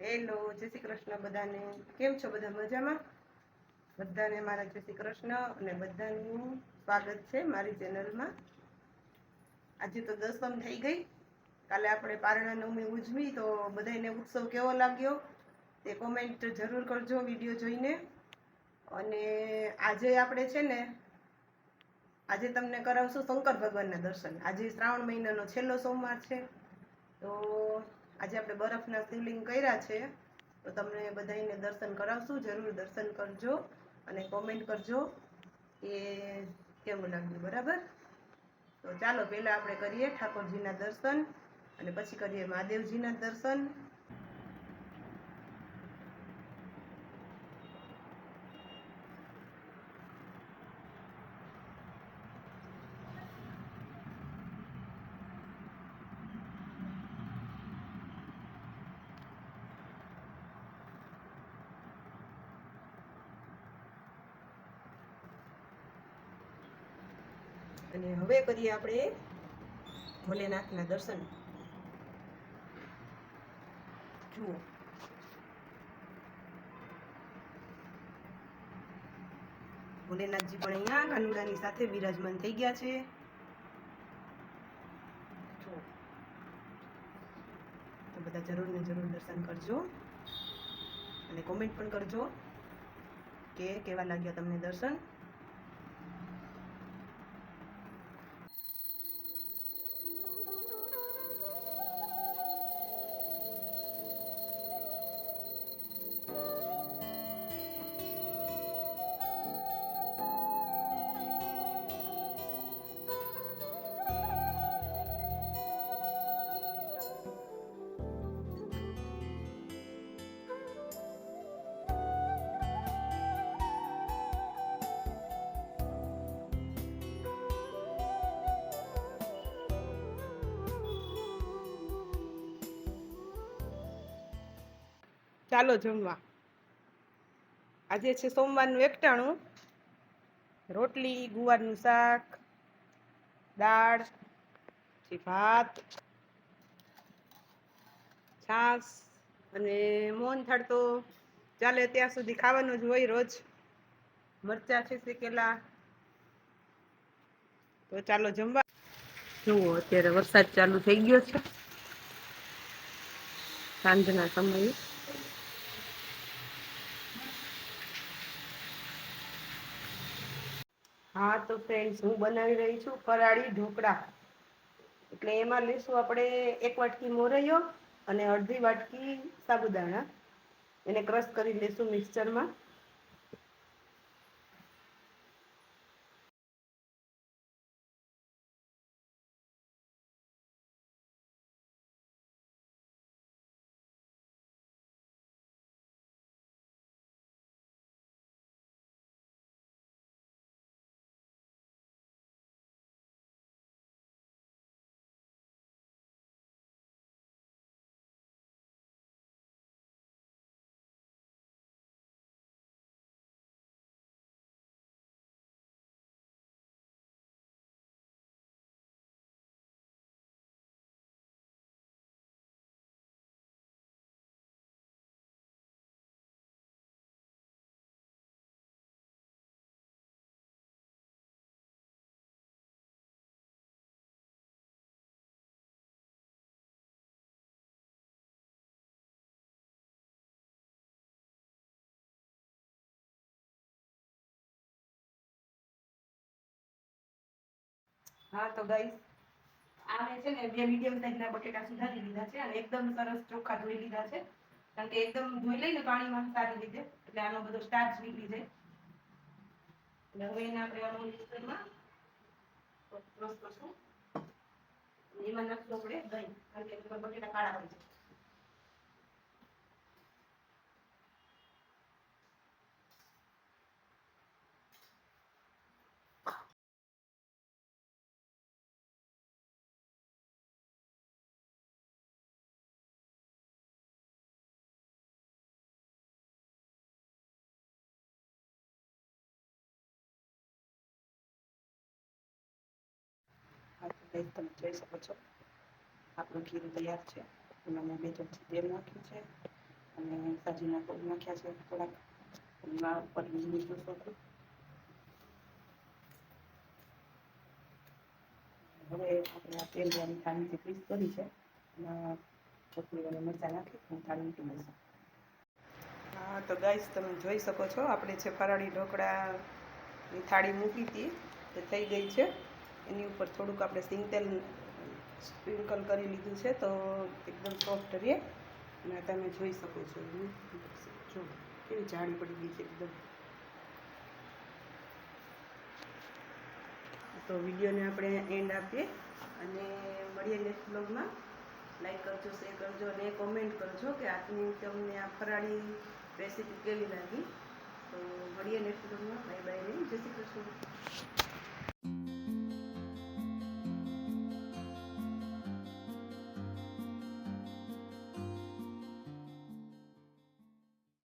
Hello જય શ્રી કૃષ્ણ બધાને. કેમ છો બધા મજામાં? બધાને મારા જય શ્રી કૃષ્ણ અને બધાનું સ્વાગત છે મારી ચેનલમાં. આજે તો દસમ થઈ ગઈ. કાલે આપણે પારણા નવમી ઉજવી તો બધાને ઉત્સવ કેવો લાગ્યો તે કોમેન્ટ જરૂર કરજો વીડિયો જોઈને. અને આજે આપણે છે ને, આજે તમને કરાવશું શંકર ભગવાનના દર્શન. આજે શ્રાવણ મહિનાનો છેલ્લો સોમવાર છે. તો આજે આપણે બરફના શિવલિંગ કર્યા છે, તો તમને બધાને દર્શન કરાવશું. જરૂર દર્શન કરજો અને કોમેન્ટ કરજો. કે કેવું લાગ્યું? બરાબર? તો ચાલો, પહેલાં આપણે કરીએ ઠાકોરજીના દર્શન અને પછી કરીએ મહાદેવજીના દર્શન. અને હવે કરીએ આપણે ભોલેનાથના દર્શન. જુઓ. ભોલેનાથજી પણ અહીંયા કાનુડાની સાથે બિરાજમાન થઈ ગયા છે. તો બધા જરૂર ને જરૂર દર્શન કરજો. અને કોમેન્ટ પણ કરજો કે કેવા લાગ્યા તમને દર્શન? ચાલો જમવા. આજે છે સોમવારનું એકટાણું. રોટલી, ગુવારનું શાક, દાળ, પછી ભાત છાસ અને મોહનથાળ તો ચાલે ત્યાં સુધી ખાવાનું જ હોય રોજ. મરચા છે શેકેલા. તો ચાલો જમવા. જુઓ અત્યારે વરસાદ ચાલુ થઈ ગયો છે. સાંજના સમયે. હા, તો ફ્રેન્ડ્સ હું બનાવી રહી છું ફરાળી ઢોકળા. એટલે એમાં લઈશું આપણે એક વાટકી મોરૈયો અને અડધી વાટકી સાબુદાણા. એને ક્રશ કરી લઈશું મિક્સચરમાં હા, તો ગાઈસ આ મેં છે ને બે મીડિયમ સાઈઝના બટેટા સુધારી લીધા છે અને એકદમ સરસ ચોખ્ખા ધોઈ લીધા છે. કારણ કે એકદમ ધોઈ લઈને પાણીમાં સારી રીતે, એટલે આનો બધો સ્ટાર્ચ નીકળી જાય. એટલે હવે એને આપણે આનો મિક્સરમાં એમાં નાખશું આપણે દહીં, કારણ કે બટેટા કાળા હોય છે. આ તમે જોઈ શકો છો આપણું ખીરું તૈયાર છે એમાં મેં બે ચમચી તેલ નાખ્યું છે અને સાજીના ફૂલ નાખ્યા છે થોડાક એમાં ઉપર લીંબુ જોશો હવે આપણે આ તેલવાળી થાળીથી પીસ કરી છે એમાં ચોકડી અને મરચાં નાખી હું થાળી મૂકી દઈશું હા, તો ગાઈસ તમે જોઈ શકો છો, આપણે જે ફરાળી ઢોકળાની થાળી મૂકી હતી, એ થઈ ગઈ છે. એની ઉપર થોડુંક આપણે સિંગ તેલ સ્પ્રિંકલ કરી લીધું છે, તો એકદમ સોફ્ટ રહે અને તમે જોઈ શકો છો જો, કેવી જાડી પડી ગઈ છે એકદમ. તો વિડીયોને આપણે એન્ડ આપીએ. અને મળીએ નેક્સ્ટ બ્લોગમાં લાઈક કરજો શેર કરજો અને કોમેન્ટ કરજો કે આજની તમને આ ફરાળી રેસીપી કેવી લાગી. તો મળીએ નેક્સ્ટ બ્લોગમાં બાય બાય જય શ્રી કૃષ્ણ.